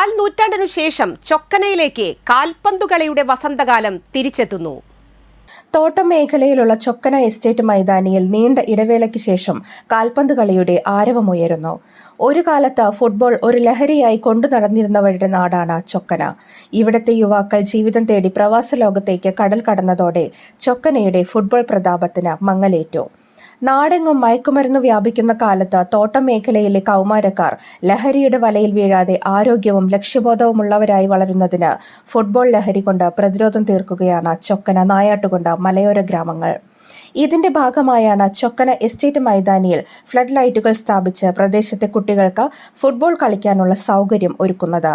കാൽ നൂറ്റാണ്ടിനു ശേഷം ചൊക്കനയിലേക്ക് കാൽപന്തുകളിയുടെ വസന്തകാലം തിരിച്ചെത്തുന്നു. തോട്ടം മേഖലയിലുള്ള ചൊക്കന എസ്റ്റേറ്റ് മൈതാനിയിൽ നീണ്ട ഇടവേളയ്ക്ക് ശേഷം കാൽപന്ത് കളിയുടെ ആരവമുയരുന്നു ഒരു കാലത്ത് ഫുട്ബോൾ ഒരു ലഹരിയായി കൊണ്ടു നടന്നിരുന്നവരുടെ നാടാണ് ചൊക്കന. ഇവിടുത്തെ യുവാക്കൾ ജീവിതം തേടി പ്രവാസ ലോകത്തേക്ക് കടൽ കടന്നതോടെ ചൊക്കനയുടെ ഫുട്ബോൾ പ്രതാപത്തിന് മങ്ങലേറ്റു. നാടെങ്ങും മയക്കുമരുന്ന് വ്യാപിക്കുന്ന കാലത്ത് തോട്ടം മേഖലയിലെ കൗമാരക്കാർ ലഹരിയുടെ വലയിൽ വീഴാതെ ആരോഗ്യവും ലക്ഷ്യബോധവുമുള്ളവരായി വളരുന്നതിന് ഫുട്ബോൾ ലഹരി കൊണ്ട് പ്രതിരോധം തീർക്കുകയാണ് ചൊക്കന നായാട്ടുകൊണ്ട് മലയോര ഗ്രാമങ്ങൾ. ഇതിന്റെ ഭാഗമായാണ് ചൊക്കന എസ്റ്റേറ്റ് മൈതാനിയിൽ ഫ്ലഡ് ലൈറ്റുകൾ സ്ഥാപിച്ച് പ്രദേശത്തെ കുട്ടികൾക്ക് ഫുട്ബോൾ കളിക്കാനുള്ള സൗകര്യം ഒരുക്കുന്നത്.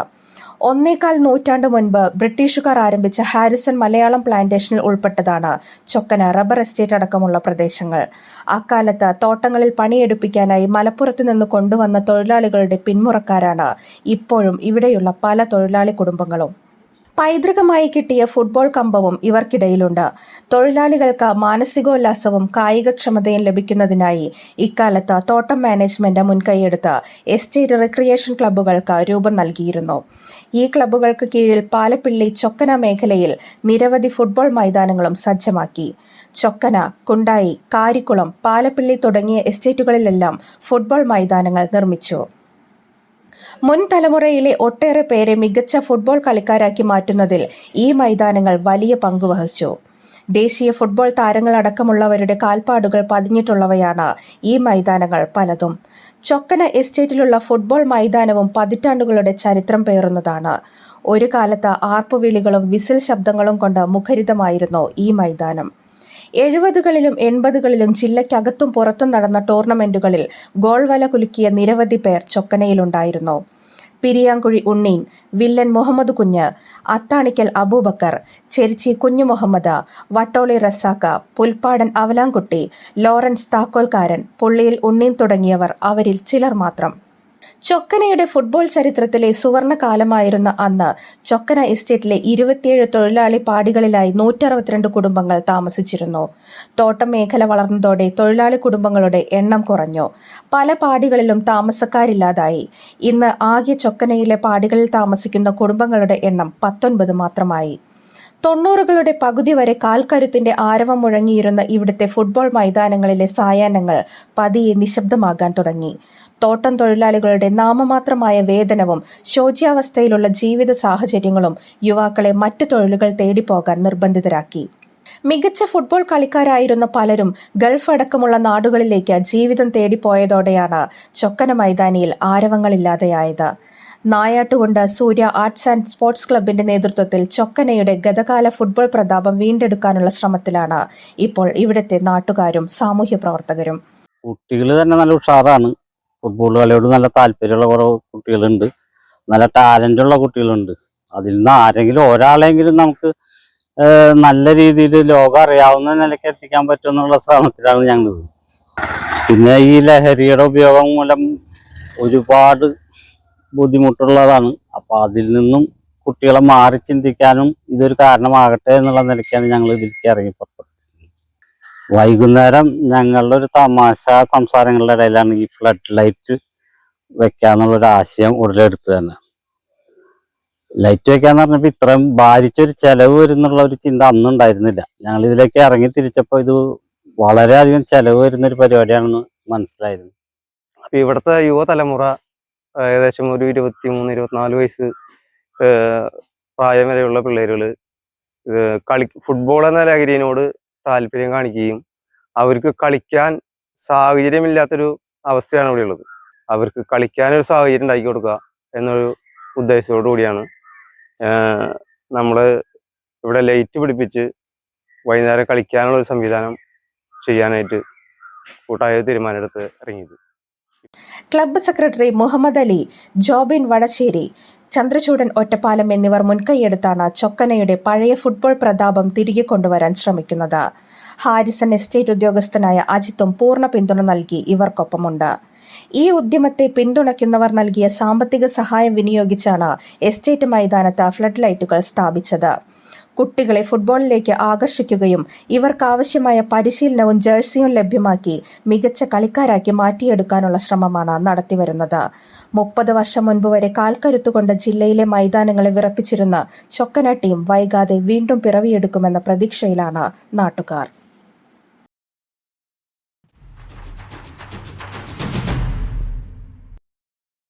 ഒന്നേകാൽ നൂറ്റാണ്ട് മുൻപ് ബ്രിട്ടീഷുകാർ ആരംഭിച്ച ഹാരിസൺ മലയാളം പ്ലാന്റേഷനിൽ ഉൾപ്പെട്ടതാണ് ചൊക്കന റബ്ബർ എസ്റ്റേറ്റ് അടക്കമുള്ള പ്രദേശങ്ങൾ. അക്കാലത്ത് തോട്ടങ്ങളിൽ പണിയെടുപ്പിക്കാനായി മലപ്പുറത്ത് നിന്ന് കൊണ്ടുവന്ന തൊഴിലാളികളുടെ പിന്മുറക്കാരാണ് ഇപ്പോഴും ഇവിടെയുള്ള പല തൊഴിലാളി കുടുംബങ്ങളും. പൈതൃകമായി കിട്ടിയ ഫുട്ബോൾ കമ്പവും ഇവർക്കിടയിലുണ്ട്. തൊഴിലാളികൾക്ക് മാനസികോല്ലാസവും കായികക്ഷമതയും ലഭിക്കുന്നതിനായി ഇക്കാലത്ത് തോട്ടം മാനേജ്മെന്റ് മുൻകൈയെടുത്ത് എസ്റ്റേറ്റ് റിക്രിയേഷൻ ക്ലബ്ബുകൾക്ക് രൂപം നൽകിയിരുന്നു. ഈ ക്ലബ്ബുകൾക്ക് കീഴിൽ പാലപ്പിള്ളി ചൊക്കന മേഖലയിൽ നിരവധി ഫുട്ബോൾ മൈതാനങ്ങളും സജ്ജമാക്കി. ചൊക്കന കുണ്ടായി കാരിക്കുളം പാലപ്പിള്ളി തുടങ്ങിയ എസ്റ്റേറ്റുകളിലെല്ലാം ഫുട്ബോൾ മൈതാനങ്ങൾ നിർമ്മിച്ചു. മുൻ തലമുറയിലെ ഒട്ടേറെ പേരെ മികച്ച ഫുട്ബോൾ കളിക്കാരാക്കി മാറ്റുന്നതിൽ ഈ മൈതാനങ്ങൾ വലിയ പങ്കുവഹിച്ചു ദേശീയ ഫുട്ബോൾ താരങ്ങളടക്കമുള്ളവരുടെ കാൽപ്പാടുകൾ പതിഞ്ഞിട്ടുള്ളവയാണ് ഈ മൈതാനങ്ങൾ പലതും. ചൊക്കന എസ്റ്റേറ്റിലുള്ള ഫുട്ബോൾ മൈതാനവും പതിറ്റാണ്ടുകളുടെ ചരിത്രം പേറുന്നതാണ്. ഒരു കാലത്ത് ആർപ്പുവിളികളും വിസിൽ ശബ്ദങ്ങളും കൊണ്ട് മുഖരിതമായിരുന്നു ഈ മൈതാനം. എഴുപതുകളിലും എൺപതുകളിലും ജില്ലയ്ക്കകത്തും പുറത്തും നടന്ന ടൂർണമെന്റുകളിൽ ഗോൾ വല കുലുക്കിയ നിരവധി പേർ ചൊക്കനയിലുണ്ടായിരുന്നു. പിരിയാങ്കുഴി ഉണ്ണീൻ വില്ലൻ മുഹമ്മദ് കുഞ്ഞ് അത്താണിക്കൽ അബൂബക്കർ ചെരിച്ചി കുഞ്ഞു മുഹമ്മദ് വട്ടോളി റസാക്ക പുൽപ്പാടൻ അവലാംകുട്ടി ലോറൻസ് താക്കോൽക്കാരൻ പുള്ളിയിൽ ഉണ്ണീൻ തുടങ്ങിയവർ അവരിൽ ചിലർ മാത്രം. ചൊക്കനയുടെ ഫുട്ബോൾ ചരിത്രത്തിലെ സുവർണ കാലമായിരുന്ന അന്ന് ചൊക്കന എസ്റ്റേറ്റിലെ ഇരുപത്തിയേഴ് തൊഴിലാളി പാടികളിലായി നൂറ്ററുപത്തിരണ്ട് കുടുംബങ്ങൾ താമസിച്ചിരുന്നു. തോട്ടം മേഖല വളർന്നതോടെ തൊഴിലാളി കുടുംബങ്ങളുടെ എണ്ണം കുറഞ്ഞു. പല പാടികളിലും താമസക്കാരില്ലാതായി. ഇന്ന് ആകെ ചൊക്കനയിലെ പാടികളിൽ താമസിക്കുന്ന കുടുംബങ്ങളുടെ എണ്ണം പത്തൊൻപത് മാത്രമായി. തൊണ്ണൂറുകളുടെ പകുതി വരെ കാൽക്കരുത്തിന്റെ ആരവം മുഴങ്ങിയിരുന്ന ഇവിടുത്തെ ഫുട്ബോൾ മൈതാനങ്ങളിലെ സായാഹ്നങ്ങൾ പതിയെ നിശബ്ദമാകാൻ തുടങ്ങി. തോട്ടം തൊഴിലാളികളുടെ നാമമാത്രമായ വേതനവും ശോച്യാവസ്ഥയിലുള്ള ജീവിത സാഹചര്യങ്ങളും യുവാക്കളെ മറ്റു തൊഴിലുകൾ തേടിപ്പോകാൻ നിർബന്ധിതരാക്കി. മികച്ച ഫുട്ബോൾ കളിക്കാരായിരുന്ന പലരും ഗൾഫ് അടക്കമുള്ള നാടുകളിലേക്ക് ജീവിതം തേടിപ്പോയതോടെയാണ് ചൊക്കന മൈതാനിയിൽ ആരവങ്ങളില്ലാതെയായത്. നായാട്ടുകൊണ്ട് സൂര്യ ആർട്സ് ആൻഡ് സ്പോർട്സ് ക്ലബിന്റെ നേതൃത്വത്തിൽ ചൊക്കനയുടെ ഗതകാല ഫുട്ബോൾ പ്രതാപം വീണ്ടെടുക്കാനുള്ള ശ്രമത്തിലാണ് ഇപ്പോൾ ഇവിടുത്തെ നാട്ടുകാരും സാമൂഹ്യ പ്രവർത്തകരും. കുട്ടികൾ തന്നെ നല്ല ഉഷാറാണ്. ഫുട്ബോൾ കളിയോട് നല്ല താല്പര്യമുള്ള കുറേ കുട്ടികളുണ്ട്. നല്ല ടാലന്റ് ഉള്ള കുട്ടികളുണ്ട്. അതിൽ നിന്ന് ആരെങ്കിലും ഒരാളെങ്കിലും നമുക്ക് നല്ല രീതിയിൽ ലോകം അറിയാവുന്ന നിലയ്ക്ക് എത്തിക്കാൻ പറ്റുമെന്നുള്ള ശ്രമത്തിലാണ് ഞങ്ങൾ പിന്നെ ഈ ലഹരിയുടെ ഉപയോഗം മൂലം ഒരുപാട് ബുദ്ധിമുട്ടുള്ളതാണ്. അപ്പൊ അതിൽ നിന്നും കുട്ടികളെ മാറി ചിന്തിക്കാനും ഇതൊരു കാരണമാകട്ടെ എന്നുള്ള നിലയ്ക്കാണ് ഞങ്ങൾ ഇതിലേക്ക് ഇറങ്ങിപ്പുറപ്പെട്ടത് വൈകുന്നേരം ഞങ്ങളുടെ ഒരു തമാശ സംസാരങ്ങളുടെ ഇടയിലാണ് ഈ ഫ്ലഡ് ലൈറ്റ് വെക്കാന്നുള്ള ഒരു ആശയം ഉടലെടുത്ത് തന്നെ. ലൈറ്റ് വെക്കാന്ന് പറഞ്ഞപ്പോൾ ഇത്രയും ഭാരിച്ചൊരു ചെലവ് വരുന്നുള്ള ഒരു ചിന്ത അന്നും ഉണ്ടായിരുന്നില്ല. ഞങ്ങൾ ഇതിലേക്ക് ഇറങ്ങി തിരിച്ചപ്പോൾ ഇത് വളരെയധികം ചെലവ് വരുന്ന ഒരു പരിപാടിയാണെന്ന് മനസ്സിലായിരുന്നു. അപ്പൊ ഇവിടുത്തെ യുവതലമുറ ഏകദേശം ഒരു ഇരുപത്തി മൂന്ന് ഇരുപത്തിനാല് വയസ്സ് പ്രായം വരെയുള്ള പിള്ളേരുകൾ കളി ഫുട്ബോൾ എന്ന ലഹരിയോട് താല്പര്യം കാണിക്കുകയും അവർക്ക് കളിക്കാൻ സാഹചര്യമില്ലാത്തൊരു അവസ്ഥയാണ് ഇവിടെ ഉള്ളത്. അവർക്ക് കളിക്കാനൊരു സാഹചര്യം ഉണ്ടാക്കി കൊടുക്കുക എന്നൊരു ഉദ്ദേശത്തോടു കൂടിയാണ്. നമ്മൾ ഇവിടെ ലൈറ്റ് പിടിപ്പിച്ച് വൈകുന്നേരം കളിക്കാനുള്ള ഒരു സംവിധാനം ചെയ്യാനായിട്ട് കൂട്ടായ തീരുമാനമെടുത്ത് ഇറങ്ങിയത്. ക്ലബ്ബ് സെക്രട്ടറി മുഹമ്മദ് അലി ജോബിൻ വടശ്ശേരി ചന്ദ്രചൂഡൻ ഒറ്റപ്പാലം എന്നിവർ മുൻകൈയെടുത്താണ് ചൊക്കനയുടെ പഴയ ഫുട്ബോൾ പ്രതാപം തിരികെ കൊണ്ടുവരാൻ ശ്രമിക്കുന്നത്. ഹാരിസൺ എസ്റ്റേറ്റ് ഉദ്യോഗസ്ഥനായ അജിത്തും പൂർണ പിന്തുണ നൽകി ഇവർക്കൊപ്പമുണ്ട്. ഈ ഉദ്യമത്തെ പിന്തുണയ്ക്കുന്നവർ നൽകിയ സാമ്പത്തിക സഹായം വിനിയോഗിച്ചാണ് എസ്റ്റേറ്റ് മൈതാനത്ത് ഫ്ലഡ് ലൈറ്റുകൾ സ്ഥാപിച്ചത്. കുട്ടികളെ ഫുട്ബോളിലേക്ക് ആകർഷിക്കുകയും ഇവർക്കാവശ്യമായ പരിശീലനവും ജേഴ്സിയും ലഭ്യമാക്കി മികച്ച കളിക്കാരാക്കി മാറ്റിയെടുക്കാനുള്ള ശ്രമമാണ് നടത്തിവരുന്നത്. മുപ്പത് വർഷം മുൻപ് വരെ കാൽക്കരുത്തുകൊണ്ട് ജില്ലയിലെ മൈതാനങ്ങളെ വിറപ്പിച്ചിരുന്ന ചൊക്കന ടീം വൈകാതെ വീണ്ടും പിറവിയെടുക്കുമെന്ന പ്രതീക്ഷയിലാണ് നാട്ടുകാർ.